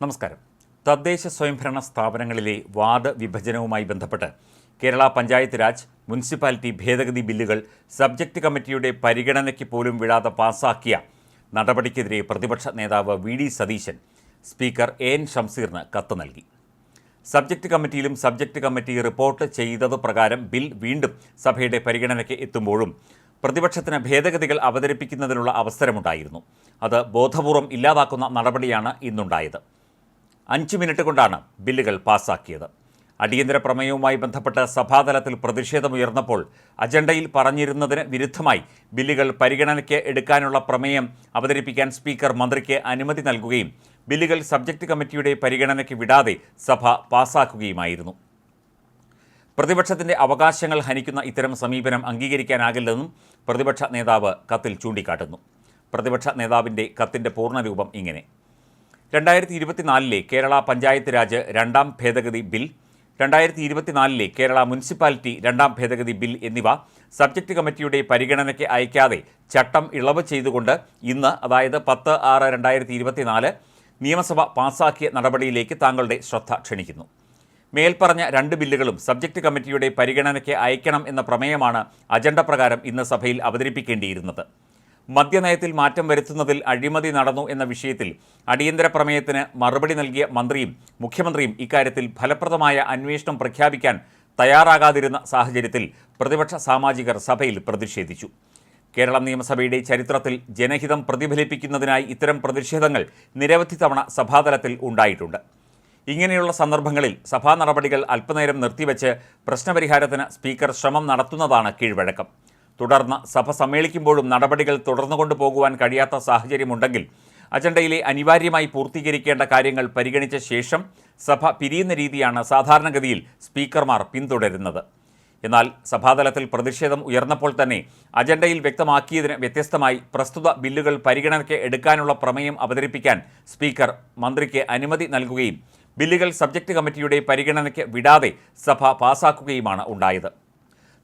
നമസ്കാരം. തദ്ദേശ സ്വയംഭരണ സ്ഥാപനങ്ങളിലെ വാർഡ് വിഭജനവുമായി ബന്ധപ്പെട്ട് കേരള പഞ്ചായത്ത് രാജ് മുനിസിപ്പാലിറ്റി ഭേദഗതി ബില്ലുകൾ സബ്ജക്റ്റ് കമ്മിറ്റിയുടെ പരിഗണനയ്ക്ക് പോലും വിടാതെ പാസാക്കിയ നടപടിക്കെതിരെ പ്രതിപക്ഷ നേതാവ് V D Satheesan speaker A N ഷംസീറിന് കത്ത് നൽകി. സബ്ജക്റ്റ് കമ്മിറ്റിയിലും സബ്ജക്റ്റ് കമ്മിറ്റി റിപ്പോർട്ട് ചെയ്തത് പ്രകാരം ബിൽ വീണ്ടും സഭയുടെ പരിഗണനയ്ക്ക് എത്തുമ്പോഴും പ്രതിപക്ഷത്തിന് ഭേദഗതികൾ അവതരിപ്പിക്കുന്നതിനുള്ള അവസരമുണ്ടായിരുന്നു. അത് ബോധപൂർവം ഇല്ലാതാക്കുന്ന നടപടിയാണ് ഇന്നുണ്ടായത്. അഞ്ച് മിനിറ്റ് കൊണ്ടാണ് ബില്ലുകൾ പാസാക്കിയത്. അടിയന്തര പ്രമേയവുമായി ബന്ധപ്പെട്ട് സഭാതലത്തിൽ പ്രതിഷേധമുയർന്നപ്പോൾ അജണ്ടയിൽ പറഞ്ഞിരുന്നതിന് വിരുദ്ധമായി ബില്ലുകൾ പരിഗണനയ്ക്ക് എടുക്കാനുള്ള പ്രമേയം അവതരിപ്പിക്കാൻ സ്പീക്കർ മന്ത്രിക്ക് അനുമതി നൽകുകയും ബില്ലുകൾ സബ്ജക്ട് കമ്മിറ്റിയുടെ പരിഗണനയ്ക്ക് വിടാതെ സഭ പാസാക്കുകയുമായിരുന്നു. പ്രതിപക്ഷത്തിന്റെ അവകാശങ്ങൾ ഹനിക്കുന്ന ഇത്തരം സമീപനം അംഗീകരിക്കാനാകില്ലെന്നും പ്രതിപക്ഷ നേതാവ് കത്തിൽ ചൂണ്ടിക്കാട്ടുന്നു. പ്രതിപക്ഷ നേതാവിന്റെ കത്തിന്റെ പൂർണരൂപം ഇങ്ങനെ. രണ്ടായിരത്തി ഇരുപത്തിനാലിലെ കേരള പഞ്ചായത്ത് രാജ് രണ്ടാം ഭേദഗതി ബിൽ രണ്ടായിരത്തി ഇരുപത്തിനാലിലെ കേരള മുനിസിപ്പാലിറ്റി രണ്ടാം ഭേദഗതി ബിൽ എന്നിവ സബ്ജക്ട് കമ്മിറ്റിയുടെ പരിഗണനയ്ക്ക് അയക്കാതെ ചട്ടം ഇളവ് ചെയ്തുകൊണ്ട് ഇന്ന് അതായത് പത്ത് ആറ് രണ്ടായിരത്തി ഇരുപത്തിനാല് നിയമസഭ പാസാക്കിയ നടപടിയിലേക്ക് താങ്കളുടെ ശ്രദ്ധ ക്ഷണിക്കുന്നു. മേൽപ്പറഞ്ഞ രണ്ട് ബില്ലുകളും സബ്ജക്ട് കമ്മിറ്റിയുടെ പരിഗണനയ്ക്ക് അയക്കണം എന്ന പ്രമേയമാണ് അജണ്ട പ്രകാരം ഇന്ന് സഭയിൽ അവതരിപ്പിക്കേണ്ടിയിരുന്നത്. മദ്യനയത്തിൽ മാറ്റം വരുത്തുന്നതിൽ അഴിമതി നടന്നു എന്ന വിഷയത്തിൽ അടിയന്തര പ്രമേയത്തിന് മറുപടി നൽകിയ മന്ത്രിയും മുഖ്യമന്ത്രിയും ഇക്കാര്യത്തിൽ ഫലപ്രദമായ അന്വേഷണം പ്രഖ്യാപിക്കാൻ തയ്യാറാകാതിരുന്ന സാഹചര്യത്തിൽ പ്രതിപക്ഷ സാമാജികർ സഭയിൽ പ്രതിഷേധിച്ചു. കേരള നിയമസഭയുടെ ചരിത്രത്തിൽ ജനഹിതം പ്രതിഫലിപ്പിക്കുന്നതിനായി ഇത്തരം പ്രതിഷേധങ്ങൾ നിരവധി തവണ സഭാതലത്തിൽ ഉണ്ടായിട്ടുണ്ട്. ഇങ്ങനെയുള്ള സന്ദർഭങ്ങളിൽ സഭാ നടപടികൾ അല്പനേരം നിർത്തിവെച്ച് പ്രശ്നപരിഹാരത്തിന് സ്പീക്കർ ശ്രമം നടത്തുന്നതാണ് കീഴ്വഴക്കം. തുടർന്ന് സഭ സമ്മേളിക്കുമ്പോഴും നടപടികൾ തുടർന്നു കൊണ്ടുപോകുവാൻ കഴിയാത്ത സാഹചര്യമുണ്ടെങ്കിൽ അജണ്ടയിലെ അനിവാര്യമായി പൂർത്തീകരിക്കേണ്ട കാര്യങ്ങൾ പരിഗണിച്ച ശേഷം സഭ പിരിയുന്ന രീതിയാണ് സാധാരണഗതിയിൽ സ്പീക്കർമാർ പിന്തുടരുന്നത്. എന്നാൽ സഭാതലത്തിൽ പ്രതിഷേധം ഉയർന്നപ്പോൾ തന്നെ അജണ്ടയിൽ വ്യക്തമാക്കിയതിന് വ്യത്യസ്തമായി പ്രസ്തുത ബില്ലുകൾ പരിഗണനയ്ക്ക് എടുക്കാനുള്ള പ്രമേയം അവതരിപ്പിക്കാൻ സ്പീക്കർ മന്ത്രിക്ക് അനുമതി നൽകുകയും ബില്ലുകൾ സബ്ജക്ട് കമ്മിറ്റിയുടെ പരിഗണനയ്ക്ക് വിടാതെ സഭ പാസാക്കുകയുമാണ് ഉണ്ടായത്.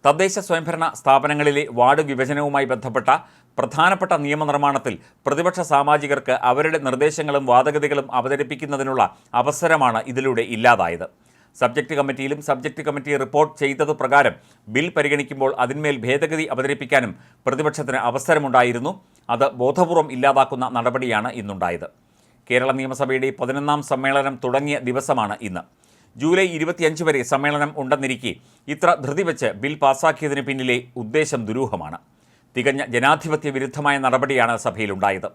തദ്ദേശ സ്വയംഭരണ സ്ഥാപനങ്ങളിലെ വാർഡ് വിഭജനവുമായി ബന്ധപ്പെട്ട പ്രധാനപ്പെട്ട നിയമനിർമ്മാണത്തിൽ പ്രതിപക്ഷ സാമാജികർക്ക് അവരുടെ നിർദ്ദേശങ്ങളും വാദഗതികളും അവതരിപ്പിക്കുന്നതിനുള്ള അവസരമാണ് ഇതിലൂടെ ഇല്ലാതായത്. സബ്ജക്റ്റ് കമ്മിറ്റിയിലും സബ്ജക്റ്റ് കമ്മിറ്റി റിപ്പോർട്ട് ചെയ്തത് പ്രകാരം ബിൽ പരിഗണിക്കുമ്പോൾ അതിന്മേൽ ഭേദഗതി അവതരിപ്പിക്കാനും പ്രതിപക്ഷത്തിന് അവസരമുണ്ടായിരുന്നു. അത് ബോധപൂർവം ഇല്ലാതാക്കുന്ന നടപടിയാണ് ഇന്നുണ്ടായത്. കേരള നിയമസഭയുടെ പതിനൊന്നാം സമ്മേളനം തുടങ്ങിയ ദിവസമാണ് ഇന്ന്. ജൂലൈ ഇരുപത്തിയഞ്ച് വരെ സമ്മേളനം ഉണ്ടെന്നിരിക്കെ ഇത്ര ധൃതി വെച്ച് ബിൽ പാസാക്കിയതിന് പിന്നിലെ ഉദ്ദേശം ദുരൂഹമാണ്. തികഞ്ഞ ജനാധിപത്യ വിരുദ്ധമായ നടപടിയാണ് സഭയിലുണ്ടായത്.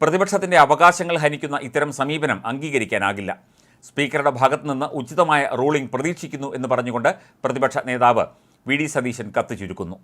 പ്രതിപക്ഷത്തിന്റെ അവകാശങ്ങൾ ഹനിക്കുന്ന ഇത്തരം സമീപനം അംഗീകരിക്കാനാകില്ല. സ്പീക്കറുടെ ഭാഗത്തു നിന്ന് ഉചിതമായ റൂളിംഗ് പ്രതീക്ഷിക്കുന്നു എന്ന് പറഞ്ഞുകൊണ്ട് പ്രതിപക്ഷ നേതാവ് വി ഡി സതീശൻ കത്ത് ചുരുക്കുന്നു.